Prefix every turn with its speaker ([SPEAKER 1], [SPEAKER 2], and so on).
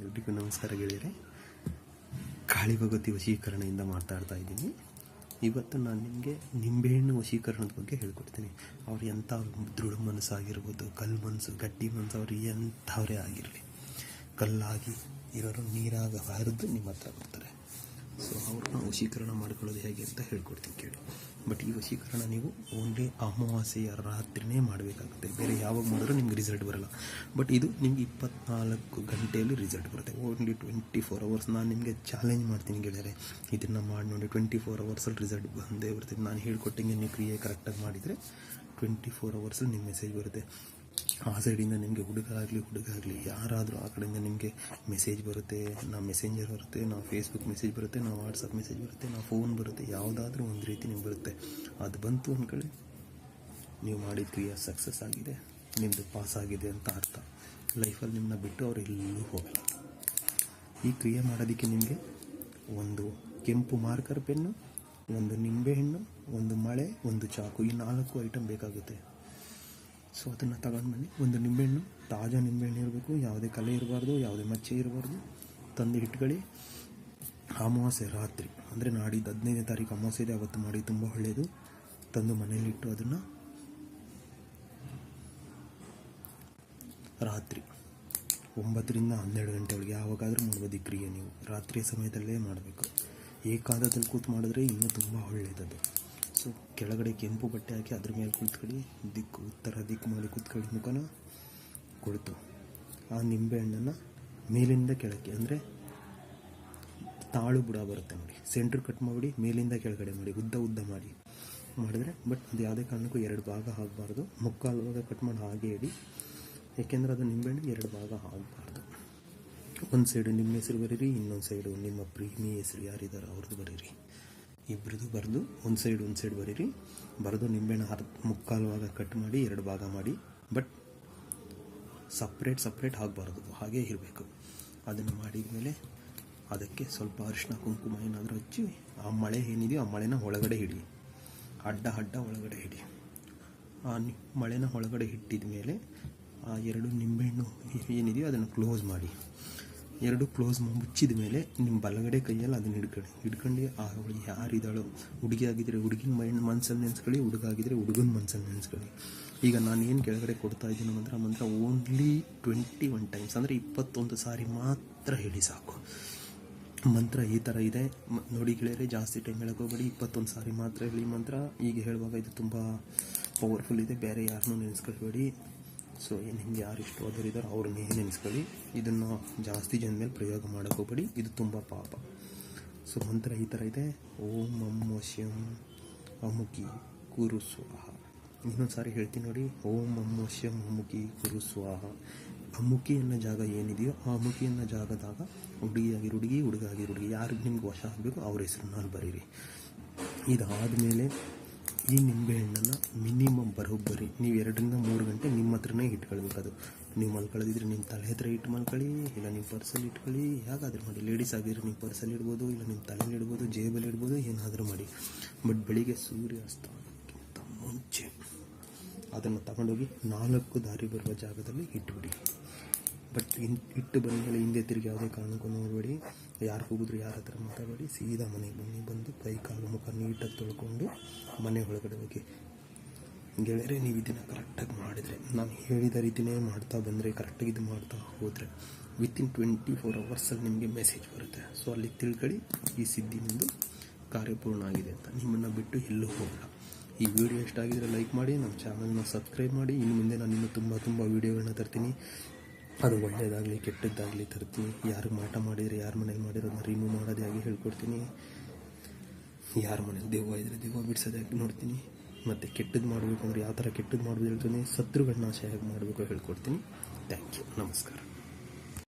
[SPEAKER 1] ಎಲ್ರಿಗೂ ನಮಸ್ಕಾರ ಗೆಳೆಯರೆ. ಕಾಳಿ ಭಗವತಿ ವಶೀಕರಣದಿಂದ ಮಾತಾಡ್ತಾ ಇದ್ದೀನಿ. ಇವತ್ತು ನಾನು ನಿಮಗೆ ನಿಂಬೆಹಣ್ಣು ವಶೀಕರಣದ ಬಗ್ಗೆ ಹೇಳ್ಕೊಡ್ತೀನಿ. ಅವ್ರು ಎಂಥ ದೃಢ ಮನಸ್ಸಾಗಿರ್ಬೋದು ಕಲ್ಲು ಮನಸ್ಸು ಗಟ್ಟಿ ಮನಸ್ಸು, ಅವ್ರು ಎಂಥವರೇ ಆಗಿರಲಿ. ಕಲ್ಲಾಗಿ ಇರೋರು ನೀರಾಗ ಹರಿದು ನಿಮ್ಮ ಹತ್ರ ಬರ್ತಾರೆ. ಸೊ ಅವ್ರನ್ನ ವಶೀಕರಣ ಮಾಡ್ಕೊಳ್ಳೋದು ಹೇಗೆ ಅಂತ ಹೇಳ್ಕೊಡ್ತೀನಿ ಕೇಳಿ. ಬಟ್ ಈ ವಶೀಕರಣ ನೀವು ಓನ್ಲಿ ಅಮಾವಾಸ್ಯೆಯ ರಾತ್ರಿನೇ ಮಾಡಬೇಕಾಗುತ್ತೆ. ಬೇರೆ ಯಾವಾಗ ಮಾಡಿದ್ರೂ ನಿಮ್ಗೆ ರಿಸಲ್ಟ್ ಬರಲ್ಲ. ಬಟ್ ಇದು ನಿಮ್ಗೆ ಇಪ್ಪತ್ನಾಲ್ಕು ಗಂಟೆಯಲ್ಲಿ ರಿಸಲ್ಟ್ ಬರುತ್ತೆ. ಓನ್ಲಿ ಟ್ವೆಂಟಿ ಫೋರ್ ಅವರ್ಸ್ ನಾನು ನಿಮಗೆ ಚಾಲೆಂಜ್ ಮಾಡ್ತೀನಿ ಗೆಳೆಯರೆ. ಇದನ್ನು ಮಾಡಿ ನೋಡಿ ಟ್ವೆಂಟಿ ಫೋರ್ ಅವರ್ಸಲ್ಲಿ ರಿಸಲ್ಟ್ ಬಂದೇ ಬರುತ್ತೆ. ನಾನು ಹೇಳ್ಕೊಟ್ಟಂಗೆ ನೀವು ಕ್ರಿಯೆ ಕರೆಕ್ಟಾಗಿ ಮಾಡಿದರೆ ಟ್ವೆಂಟಿ ಫೋರ್ ಅವರ್ಸಲ್ಲಿ ನಿಮ್ಮ ಮೆಸೇಜ್ ಬರುತ್ತೆ. ಆ ಸೈಡಿಂದ ನಿಮಗೆ ಹುಡುಗ ಆಗಲಿ ಹುಡುಗ ಆಗಲಿ, ಯಾರಾದರೂ ಆ ಕಡೆಯಿಂದ ನಿಮಗೆ ಮೆಸೇಜ್ ಬರುತ್ತೆ ನಾ ಮೆಸೆಂಜರ್ ಬರುತ್ತೆ ನಾ ಫೇಸ್ಬುಕ್ ಮೆಸೇಜ್ ಬರುತ್ತೆ ನಾ ವಾಟ್ಸಪ್ ಮೆಸೇಜ್ ಬರುತ್ತೆ ನಾ ಫೋನ್ ಬರುತ್ತೆ, ಯಾವುದಾದ್ರೂ ಒಂದು ರೀತಿ ನಿಮ್ಗೆ ಬರುತ್ತೆ. ಅದು ಬಂತು ಅಂದ್ಕೊಳ್ಳಿ ನೀವು ಮಾಡಿದ ಕ್ರಿಯೆ ಸಕ್ಸಸ್ ಆಗಿದೆ ನಿಮ್ಮದು ಪಾಸ್ ಆಗಿದೆ ಅಂತ ಅರ್ಥ. ಲೈಫಲ್ಲಿ ನಿಮ್ಮನ್ನ ಬಿಟ್ಟು ಅವ್ರು ಎಲ್ಲೂ ಹೋಗಲ್ಲ. ಈ ಕ್ರಿಯೆ ಮಾಡೋದಕ್ಕೆ ನಿಮಗೆ ಒಂದು ಕೆಂಪು ಮಾರ್ಕರ್ ಪೆನ್ನು ಒಂದು ನಿಂಬೆಹಣ್ಣು ಒಂದು ಮಳೆ, ಒಂದು ಚಾಕು, ಈ ನಾಲ್ಕು ಐಟಮ್ ಬೇಕಾಗುತ್ತೆ. ಸೊ ಅದನ್ನು ತಗೊಂಡು ಬನ್ನಿ. ಒಂದು ನಿಂಬೆಹಣ್ಣು, ತಾಜಾ ನಿಂಬೆಹಣ್ಣು ಇರಬೇಕು. ಯಾವುದೇ ಕಲೆ ಇರಬಾರ್ದು, ಯಾವುದೇ ಮಚ್ಚೆ ಇರಬಾರ್ದು. ತಂದು ಇಟ್ಕೊಳ್ಳಿ. ಅಮಾವಾಸ್ಯೆ ರಾತ್ರಿ, ಅಂದರೆ ನಾಡಿದ್ದು ಹದಿನೈದನೇ ತಾರೀಕು ಅಮಾವಾಸ್ಯೆ ಇದೆ, ಅವತ್ತು ಮಾಡಿ ತುಂಬ ಒಳ್ಳೆಯದು ತಂದು ಮನೆಯಲ್ಲಿಟ್ಟು ಅದನ್ನು ರಾತ್ರಿ ಒಂಬತ್ತರಿಂದ ಹನ್ನೆರಡು ಗಂಟೆ ಒಳಗೆ ಯಾವಾಗಾದರೂ ಮಾಡ್ಬೋದು ಈ ಕ್ರಿಯೆ ನೀವು. ರಾತ್ರಿಯ ಸಮಯದಲ್ಲೇ ಮಾಡಬೇಕು. ಏಕಾದದಲ್ಲಿ ಕೂತು ಮಾಡಿದ್ರೆ ಇನ್ನೂ ತುಂಬ ಒಳ್ಳೆಯದದು ಕೆಳಗಡೆ ಕೆಂಪು ಬಟ್ಟೆ ಹಾಕಿ ಅದ್ರ ಮೇಲೆ ಕುತ್ಕೊಳ್ಳಿ. ದಿಕ್ಕು ಉತ್ತರ, ದಿಕ್ಕು ಮಾಡಿ ಕುತ್ಕೊಳ್ಳಿ. ಮುಖನ ಕುಳಿತು. ಆ ನಿಂಬೆಹಣ್ಣನ್ನು ಮೇಲಿಂದ ಕೆಳಕ್ಕೆ, ಅಂದರೆ ತಾಳು ಬುಡ ಬರುತ್ತೆ ನೋಡಿ. ಸೆಂಟ್ರ್ ಕಟ್ ಮಾಡಿ ಮೇಲಿಂದ ಕೆಳಗಡೆ ಮಾಡಿ. ಉದ್ದ ಉದ್ದ ಮಾಡಿ. ಮಾಡಿದ್ರೆ ಬಟ್ ಅದು ಯಾವುದೇ ಕಾರಣಕ್ಕೂ ಎರಡು ಭಾಗ ಆಗಬಾರ್ದು. ಮುಕ್ಕಾಲು ಭಾಗ ಕಟ್ ಮಾಡಿ ಹಾಗೆ ಇಡಿ. ಏಕೆಂದರೆ ಅದು ನಿಂಬೆಹಣ್ಣು ಎರಡು ಭಾಗ ಆಗಬಾರ್ದು. ಒಂದು ಸೈಡು ನಿಮ್ಮ ಹೆಸರು ಬರೀರಿ, ಇನ್ನೊಂದು ಸೈಡು ನಿಮ್ಮ ಪ್ರೀಮಿ ಹೆಸರು ಯಾರಿದ್ದಾರೆ ಅವ್ರದ್ದು ಬರೀರಿ. ಇಬ್ಬರದು ಬರೆದು ಒಂದು ಸೈಡ್ ಒಂದು ಸೈಡ್ ಬರೀರಿ. ಬರೆದು ನಿಂಬೆಹಣ್ಣು ಅರ್ಧ ಮುಕ್ಕಾಲು ಭಾಗ ಕಟ್ ಮಾಡಿ, ಎರಡು ಭಾಗ ಮಾಡಿ. ಬಟ್ ಸಪ್ರೇಟ್ ಸಪ್ರೇಟ್ ಆಗಬಾರ್ದು ಹಾಗೇ ಇರಬೇಕು. ಅದನ್ನು ಮಾಡಿದ ಮೇಲೆ ಅದಕ್ಕೆ ಸ್ವಲ್ಪ ಅರಿಶಿನ ಕುಂಕುಮ ಏನಾದರೂ ಹಚ್ಚಿ, ಆ ಮಳೆ ಏನಿದೆಯೋ ಆ ಮಳೆನ ಒಳಗಡೆ ಹಿಡಿ ಅಡ್ಡ ಅಡ್ಡ ಒಳಗಡೆ ಹಿಡಿ ಆ ಮಳೆನ ಒಳಗಡೆ ಇಟ್ಟಿದ ಮೇಲೆ ಆ ಎರಡು ನಿಂಬೆಹಣ್ಣು ಏನಿದೆಯೋ ಅದನ್ನು ಕ್ಲೋಸ್ ಮಾಡಿ. ಎರಡು ಕ್ಲೋಸ್ ಮುಚ್ಚಿದ ಮೇಲೆ ನಿಮ್ಮ ಬಲಗಡೆ ಕೈಯಲ್ಲಿ ಅದನ್ನ ಹಿಡ್ಕೊಳ್ಳಿ. ಹಿಡ್ಕೊಂಡು ಆ ಅವಳು ಯಾರಿದ್ದಾಳೋ? ಹುಡುಗಿ ಆಗಿದ್ರೆ ಹುಡುಗಿನ ಮೈಂಡ್ ಮನ್ಸಲ್ಲಿ ನೆನೆಸ್ಕೊಳ್ಳಿ ಹುಡುಗ ಆಗಿದ್ರೆ ಹುಡುಗನ ಮನ್ಸಲ್ಲಿ ನೆನೆಸ್ಕೊಳ್ಳಿ. ಈಗ ನಾನು ಏನು ಕೆಳಗಡೆ ಕೊಡ್ತಾ ಇದ್ದೀನಿ ಮಂತ್ರ ಮಂತ್ರ ಓನ್ಲಿ ಟ್ವೆಂಟಿ ಒನ್ ಟೈಮ್ಸ್ ಅಂದರೆ ಇಪ್ಪತ್ತೊಂದು ಸಾರಿ ಮಾತ್ರ ಹೇಳಿ ಸಾಕು. ಮಂತ್ರ ಈ ಥರ ಇದೆ. ನೋಡಿ ಗೆಳೆಯರೆ, ಜಾಸ್ತಿ ಟೈಮ್ ಹೇಳಕ್ಕೆ ಹೋಗ್ಬೇಡಿ. ಇಪ್ಪತ್ತೊಂದು ಸಾರಿ ಮಾತ್ರ ಹೇಳಿ ಮಂತ್ರ. ಈಗ ಹೇಳುವಾಗ ಇದು ತುಂಬ ಪವರ್ಫುಲ್ ಇದೆ. ಬೇರೆ ಯಾರನ್ನೂ ನೆನೆಸ್ಕೊಳ್ಬೇಡಿ. ಸೊ ನಿಮ್ಗೆ ಯಾರು ಇಷ್ಟವಾದವರು ಇದ್ದಾರೆ ಅವ್ರನ್ನೇ ನೆನೆಸ್ಕೊಳ್ಳಿ. ಇದನ್ನು ಜಾಸ್ತಿ ಜನ ಮೇಲೆ ಪ್ರಯೋಗ ಮಾಡೋಕ್ಕೋಗ್ಬೇಡಿ ಇದು ತುಂಬ ಪಾಪ. ಸೊ ಮಂತ್ರ ಈ ಥರ ಇದೆ. ಓಂ ಅಮ್ಮೋಶ್ಯಂ ಅಮುಕಿ ಕುರು ಸ್ವಾಹ. ಇನ್ನೊಂದು ಸಾರಿ ಹೇಳ್ತೀನಿ ನೋಡಿ. ಓಂ ಅಮ್ಮೋಶ್ಯಂ ಅಮುಕಿ ಕುರು ಸ್ವಾಹ. ಅಮುಕಿ ಅನ್ನೋ ಜಾಗ ಏನಿದೆಯೋ ಆ ಅಮುಕಿ ಅನ್ನೋ ಜಾಗದಾಗ ಹುಡುಗಿಯಾಗಿ ಹುಡುಗಿ ಹುಡುಗ ಆಗಿ ಹುಡುಗಿ, ಯಾರಿಗೆ ನಿಮ್ಗೆ ವಶ ಆಗಬೇಕು ಅವ್ರ ಹೆಸರನ್ನ ಬರೀರಿ. ಇದಾದಮೇಲೆ ಈ ನಿಂಬೆಹಣ್ಣನ್ನು ಮಿನಿಮಮ್ ಬರೋಬ್ಬರಿ ನೀವು ಎರಡರಿಂದ ಮೂರು ಗಂಟೆ ನಿಮ್ಮ ಹತ್ರನೇ ಇಟ್ಕೊಳ್ಬೇಕದು ನೀವು ಮಲ್ಕೊಳ್ಳೋದಿದ್ರೆ ನಿಮ್ಮ ತಲೆ ಹತ್ರ ಇಟ್ಟು ಮಲ್ಕೊಳ್ಳಿ ಇಲ್ಲ ನಿಮ್ಮ ಪರ್ಸಲ್ಲಿ ಇಟ್ಕೊಳ್ಳಿ, ಹೇಗಾದ್ರೂ ಮಾಡಿ. ಲೇಡೀಸ್ ಆಗಿದ್ರೆ ನೀವು ಪರ್ಸಲ್ಲಿ ಇಡ್ಬೋದು, ಇಲ್ಲ ನಿಮ್ಮ ತಲೆಯಲ್ಲಿ ಇಡ್ಬೋದು, ಜೇಬಲ್ಲಿ ಇಡ್ಬೋದು, ಏನಾದರೂ ಮಾಡಿ. ಬಟ್ ಬೆಳಿಗ್ಗೆ ಸೂರ್ಯಾಸ್ತಕ್ಕಿಂತ ಮುಂಚೆ ಅದನ್ನು ತಗೊಂಡೋಗಿ ನಾಲ್ಕು ದಾರಿ ಬರುವ ಜಾಗದಲ್ಲಿ ಇಟ್ಬಿಡಿ. ಬಟ್ ಇನ್ ಇಟ್ಟು ಬಂದಮೇಲೆ ಹಿಂದೆ ತಿರುಗಿ ಯಾವುದೇ ಕಾರಣಕ್ಕೂ ನೋಡಬೇಡಿ. ಯಾರು ಹೋಗಿದ್ರು ಯಾರ ಹತ್ರ ಮಾತಾಡಬೇಡಿ. ಸೀದಾ ಮನೆಗೆ ಬನ್ನಿ ಬಂದು ಕೈ ಕಾಲು ಮುಖ ನೀಟಾಗಿ ತೊಳ್ಕೊಂಡು ಮನೆ ಒಳಗಡೆ ಹೋಗಿ. ಗೆಳೆಯರೆ, ನೀವು ಇದನ್ನು ಕರೆಕ್ಟಾಗಿ ಮಾಡಿದರೆ, ನಾನು ಹೇಳಿದ ರೀತಿಯೇ ಮಾಡ್ತಾ ಬಂದರೆ ಕರೆಕ್ಟಾಗಿ ಇದು ಮಾಡ್ತಾ ಹೋದರೆ ವಿತಿನ್ ಟ್ವೆಂಟಿ ಫೋರ್ ಅವರ್ಸಲ್ಲಿ ನಿಮಗೆ ಮೆಸೇಜ್ ಬರುತ್ತೆ. ಸೊ ಅಲ್ಲಿ ತಿಳ್ಕೊಳ್ಳಿ, ಈ ಸಿದ್ಧಿ ನಿಮ್ಮದು ಕಾರ್ಯಪೂರ್ಣ ಆಗಿದೆ ಅಂತ. ನಿಮ್ಮನ್ನು ಬಿಟ್ಟು ಎಲ್ಲೂ ಹೋಗಲ್ಲ. ಈ ವಿಡಿಯೋ ಇಷ್ಟ ಆಗಿದ್ರೆ ಲೈಕ್ ಮಾಡಿ, ನಮ್ಮ ಚಾನಲ್ನ ಸಬ್ಸ್ಕ್ರೈಬ್ ಮಾಡಿ. ಇನ್ನು ಮುಂದೆ ನಾನು ಇನ್ನೂ ತುಂಬ ತುಂಬ ವೀಡಿಯೋಗಳನ್ನ ತರ್ತೀನಿ. ಅದು ಒಳ್ಳೆಯದಾಗಲಿ ಕೆಟ್ಟದ್ದಾಗಲಿ ತರ್ತಿ. ಯಾರು ಮಾಟ ಮಾಡಿದರೆ, ಯಾರ ಮನೇಲಿ ಮಾಡಿರೋದನ್ನ ರಿಮೂವ್ ಮಾಡೋದೇ ಆಗಿ ಹೇಳ್ಕೊಡ್ತೀನಿ. ಯಾರ ಮನೇಲಿ ದೆವ್ವ ಇದ್ದರೆ ದೆವ್ವ ಬಿಡಿಸೋದಾಗಿ ನೋಡ್ತೀನಿ. ಮತ್ತು ಕೆಟ್ಟದ್ದು ಮಾಡಬೇಕು ಅಂದರೆ ಯಾವ ಥರ ಕೆಟ್ಟದ್ದು ಮಾಡೋದು ಹೇಳ್ತೀನಿ. ಶತ್ರುಗಳನ್ನ ನಾಶ ಹೇಗೆ ಮಾಡಬೇಕು ಹೇಳ್ಕೊಡ್ತೀನಿ. ಥ್ಯಾಂಕ್ ಯು ನಮಸ್ಕಾರ.